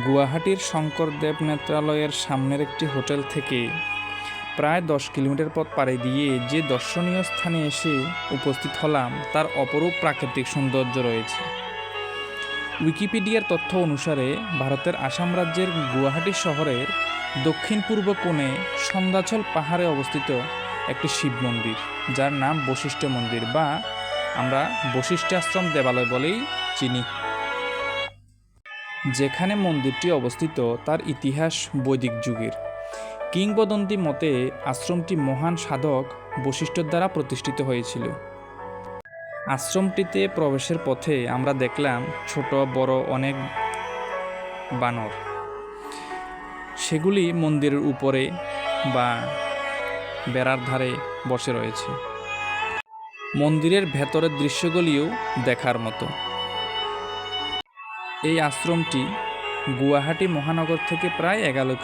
গুয়াহাটির শঙ্করদেব নেত্রালয়ের সামনের একটি হোটেল থেকে প্রায় দশ কিলোমিটার পথ পাড়ি দিয়ে যে দর্শনীয় স্থানে এসে উপস্থিত হলাম, তার অপরূপ প্রাকৃতিক সৌন্দর্য রয়েছে। উইকিপিডিয়ার তথ্য অনুসারে ভারতের আসাম রাজ্যের গুয়াহাটি শহরের দক্ষিণ পূর্ব কোণে সন্ধ্যাচল পাহাড়ে অবস্থিত একটি শিব মন্দির, যার নাম বশিষ্ঠ মন্দির বা আমরা বশিষ্ঠাশ্রম দেবালয় বলেই চিনি। যেখানে মন্দিরটি অবস্থিত তার ইতিহাস বৈদিক যুগের। কিংবদন্তি মতে আশ্রমটি মহান সাধক বশিষ্ঠর দ্বারা প্রতিষ্ঠিত হয়েছিল। আশ্রমটিতে প্রবেশের পথে আমরা দেখলাম ছোট, বড় অনেক বানর। সেগুলি মন্দিরের উপরে বা বেড়ার ধারে বসে রয়েছে। মন্দিরের ভেতরের দৃশ্যগুলিও দেখার মতো। এই আশ্রমটি গুয়াহাটি মহানগর থেকে প্রায় এগারো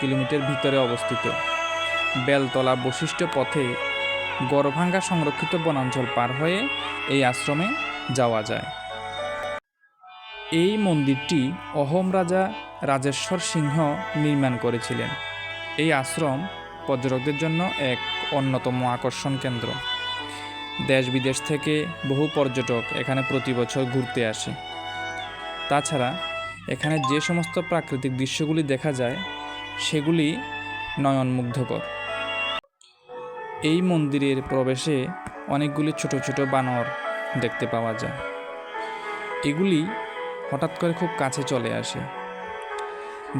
কিলোমিটার ভিতরে অবস্থিত। বেলতলা বশিষ্ঠ পথে গড়ভাঙ্গা সংরক্ষিত বনাঞ্চল পার হয়ে এই আশ্রমে যাওয়া যায়। এই মন্দিরটি অহোম রাজা রাজেশ্বর সিংহ নির্মাণ করেছিলেন। এই আশ্রম পর্যটকদের জন্য এক অন্যতম আকর্ষণ কেন্দ্র। দেশ বিদেশ থেকে বহু পর্যটক এখানে প্রতি বছর ঘুরতে আসে। তাছাড়া এখানে যে সমস্ত প্রাকৃতিক দৃশ্যগুলি দেখা যায়, সেগুলি নয়নমুগ্ধকর। এই মন্দিরের প্রবেশে অনেকগুলি ছোট ছোট বানর দেখতে পাওয়া যায়। এগুলি হঠাৎ করে খুব কাছে চলে আসে।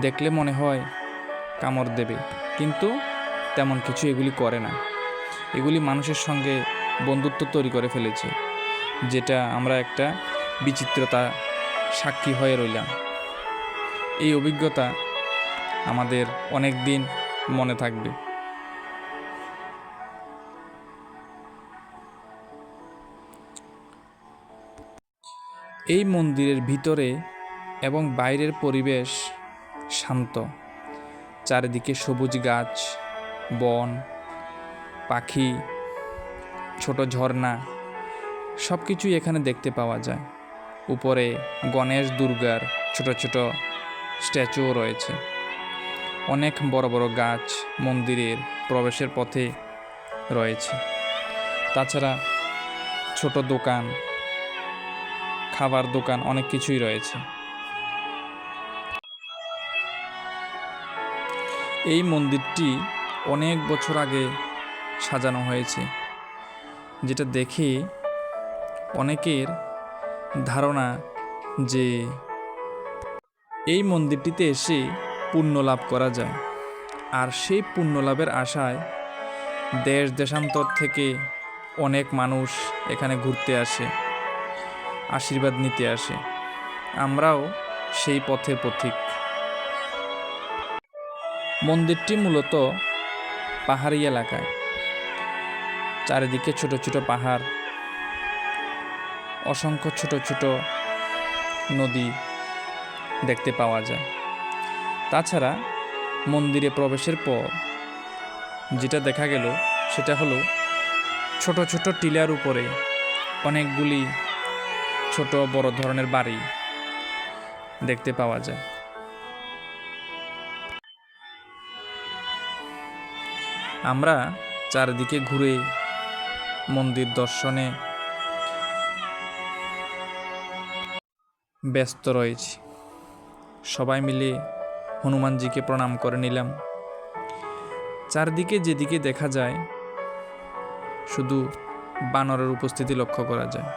দেখলে মনে হয় কামড় দেবে, কিন্তু তেমন কিছু এগুলি করে না। এগুলি মানুষের সঙ্গে বন্ধুত্ব তৈরি করে ফেলেছে, যেটা আমরা একটা বিচিত্রতা সাক্ষী হয়ে রইলাম। এই অভিজ্ঞতা আমাদের অনেক দিন মনে থাকবে। এই মন্দিরের ভিতরে এবং বাইরের পরিবেশ শান্ত। চারিদিকে সবুজ গাছ, বন, পাখি, ছোট ঝর্ণা সব কিছুই এখানে দেখতে পাওয়া যায়। উপরে গণেশ দুর্গার ছোট ছোট স্ট্যাচুও রয়েছে। অনেক বড় বড় গাছ মন্দিরের প্রবেশের পথে রয়েছে। তাছাড়া ছোট দোকান, খাবার দোকান অনেক কিছুই রয়েছে। এই মন্দিরটি অনেক বছর আগে সাজানো হয়েছে, যেটা দেখে অনেকের ধারণা যে এই মন্দিরটিতে এসে পুণ্য লাভ করা যায়। আর সেই পুণ্য লাভের আশায় দেশ দেশান্তর থেকে অনেক মানুষ এখানে ঘুরতে আসে, আশীর্বাদ নিতে আসে। আমরাও সেই পথের পথিক। মন্দিরটি মূলত পাহাড়ি এলাকায়। চারিদিকে ছোট ছোট পাহাড় অসংখ্য ছোট ছোট নদী দেখতে পাওয়া যায়। তাছাড়া মন্দিরে প্রবেশের পর যেটা দেখা গেল, সেটা হলো ছোট ছোট টিলার উপরে অনেকগুলি ছোট বড় ধরনের বাড়ি দেখতে পাওয়া যায়। আমরা চারিদিকে ঘুরে মন্দির দর্শনে ব্যস্ত রয়েছি। সবাই মিলে হনুমানজিকে প্রণাম করে নিলাম। চারদিকে যেদিকে দেখা যায়, শুধু বানরের উপস্থিতি লক্ষ্য করা যায়।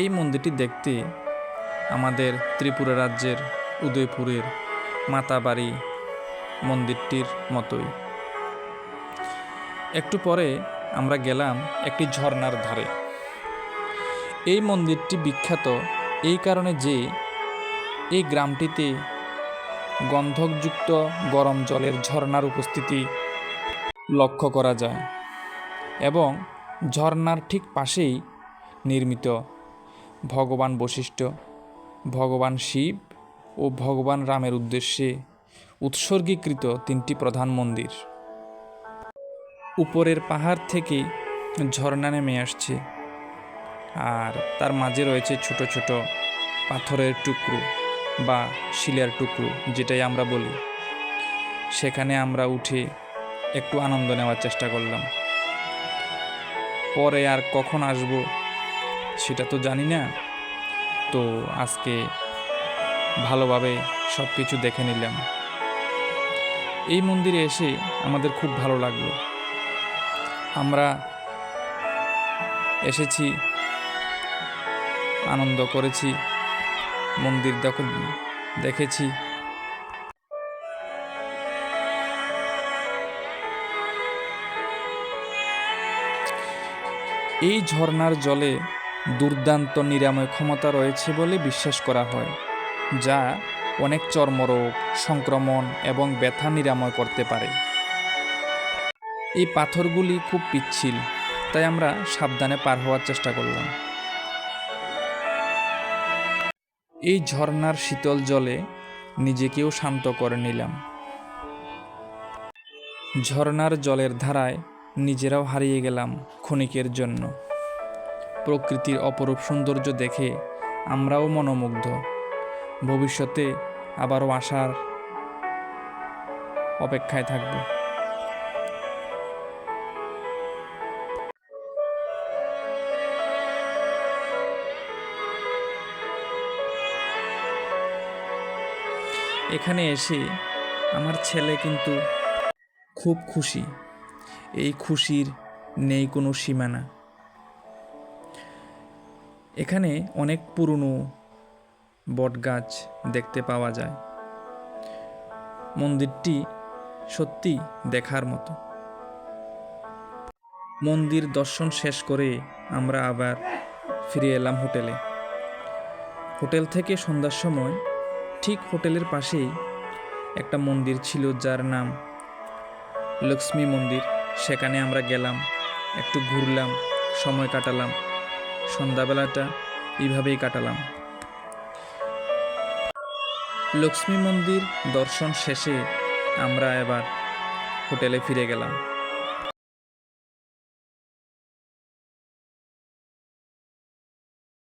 এই মন্দিরটি দেখতে আমাদের ত্রিপুরা রাজ্যের উদয়পুরের মাতাবাড়ি মন্দিরটির মতোই। একটু পরে আমরা গেলাম একটি ঝর্ণার ধারে। এই মন্দিরটি বিখ্যাত এই কারণে যে এই গ্রামটিতে গন্ধকযুক্ত গরম জলের ঝর্ণার উপস্থিতি লক্ষ্য করা যায় এবং ঝর্ণার ঠিক পাশেই নির্মিত ভগবান বশিষ্ঠ, ভগবান শিব ও ভগবান রামের উদ্দেশ্যে উৎসর্গীকৃত তিনটি প্রধান মন্দির। উপরের পাহাড় থেকে ঝর্ণা নেমে আসছে। আর তার মাঝে রয়েছে ছোট ছোট পাথরের টুকরো বা শিলার টুকরো, যেটাই আমরা বলি। সেখানে আমরা উঠে একটু আনন্দ নেওয়ার চেষ্টা করলাম। পরে আর কখন আসব সেটা তো জানি না। তো আজকে ভালোভাবে সব কিছু দেখে নিলাম। এই মন্দিরে এসে আমাদের খুব ভালো লাগল। আমরা এসেছি, আনন্দ করেছি, মন্দির দেখো, দেখেছি। এই ঝর্ণার জলে দুর্দান্ত নিরাময় ক্ষমতা রয়েছে বলে বিশ্বাস করা হয়, যা অনেক চর্মরোগ, সংক্রমণ এবং ব্যথা নিরাময় করতে পারে। এই পাথরগুলি খুব পিচ্ছিল, তাই আমরা সাবধানে পার হওয়ার চেষ্টা করলাম। এই ঝর্ণার শীতল জলে নিজেকেও শান্ত করে নিলাম। ঝর্ণার জলের ধারায় নিজেরাও হারিয়ে গেলাম ক্ষণিকের জন্য। প্রকৃতির অপরূপ সৌন্দর্য দেখে আমরাও মনোমুগ্ধ। ভবিষ্যতে আবারও আসার অপেক্ষায় থাকব। এখানে এসে আমার ছেলে কিন্তু খুব খুশি। এই খুশির নেই কোনো সীমানা। এখানে অনেক পুরনো বটগাছ দেখতে পাওয়া যায়। মন্দিরটি সত্যি দেখার মতো। মন্দির দর্শন শেষ করে আমরা আবার ফিরে এলাম হোটেলে। হোটেল থেকে সন্ধ্যার সময় ঠিক হোটেলের পাশেই একটা মন্দির ছিল যার নাম লক্ষ্মী মন্দির। সেখানে আমরা গেলাম, একটু ঘুরলাম, সময় কাটালাম। সন্ধ্যাবেলাটা এইভাবেই কাটালাম। লক্ষ্মী মন্দির দর্শন শেষে আমরা এবার হোটেলে ফিরে গেলাম।